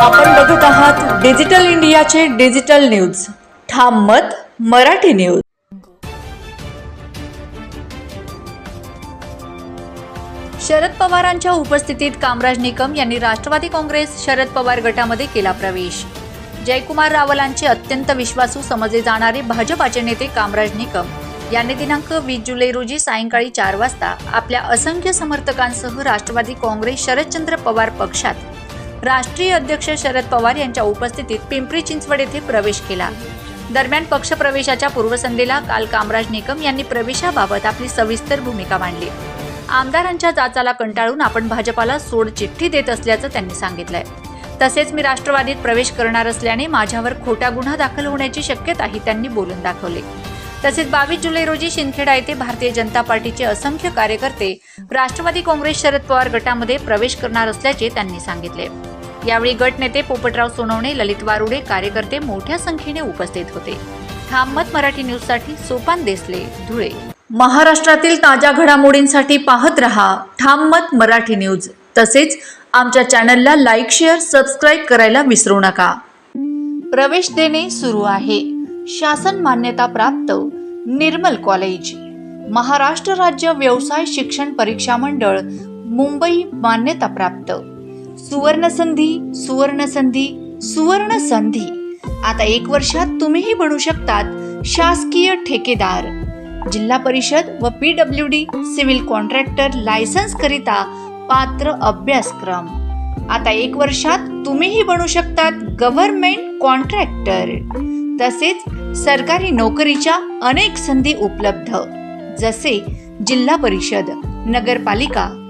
आपण बघत आहात डिजिटल इंडियाचे डिजिटल न्यूज. ठाम मत मराठी न्यूज. शरद पवारांच्या उपस्थितीत कामराज निकम यांनी राष्ट्रवादी काँग्रेस शरद पवार गटामध्ये केला प्रवेश. जयकुमार रावलांचे अत्यंत विश्वासू समजले जाणारे भाजपाचे नेते कामराज निकम यांनी दिनांक वीस जुलै रोजी सायंकाळी चार वाजता आपल्या असंख्य समर्थकांसह राष्ट्रवादी काँग्रेस शरदचंद्र पवार पक्षात राष्ट्रीय अध्यक्ष शरद पवार यांच्या उपस्थितीत पिंपरी चिंचवड येथे प्रवेश केला. दरम्यान पक्षप्रवेशाच्या पूर्वसंध्येला काल कामराज निकम यांनी प्रवेशाबाबत आपली सविस्तर भूमिका मांडली. आमदारांच्या जाचाला कंटाळून आपण भाजपाला सोड चिठ्ठी देत असल्याचं त्यांनी सांगितलंय. तसेच मी राष्ट्रवादीत प्रवेश करणार असल्याने माझ्यावर खोटा गुन्हा दाखल होण्याची शक्यताही त्यांनी बोलून दाखवली. तसेच बावीस जुलै रोजी शिंदखेडा येथे भारतीय जनता पार्टीचे असंख्य कार्यकर्ते राष्ट्रवादी काँग्रेस शरद पवार गटामध्ये प्रवेश करणार असल्याचे त्यांनी सांगितले. यावेळी गट नेते पोपटराव सोनवणे ललित वारुडे कार्यकर्ते मोठ्या संख्येने उपस्थित होते. ठाममत मराठी न्यूजसाठी सोपान देसले धुळे. महाराष्ट्रातील ताज्या घडामोडींसाठी पाहत रहा ठाममत मराठी न्यूज. तसेच आमच्या चॅनलला लाईक शेअर सबस्क्राईब करायला विसरू नका. प्रवेश देणे सुरू आहे. शासन मान्यता प्राप्त निर्मल कॉलेज. महाराष्ट्र राज्य व्यवसाय शिक्षण परीक्षा मंडळ मुंबई मान्यता प्राप्त. सुवर्ण संधी सुवर्ण संधी सुवर्ण संधी आता एक वर्षात तुम्हीही बनू शकतात शासकीय ठेकेदार. जिल्हा परिषद व P W D civil contractor licence करिता पात्र अभ्यासक्रम. आता एक वर्षात तुम्हीही बनू शकतात गव्हर्नमेंट कॉन्ट्रॅक्टर. तसेच सरकारी नोकरीच्या अनेक संधी उपलब्ध. जसे जिल्हा परिषद नगरपालिका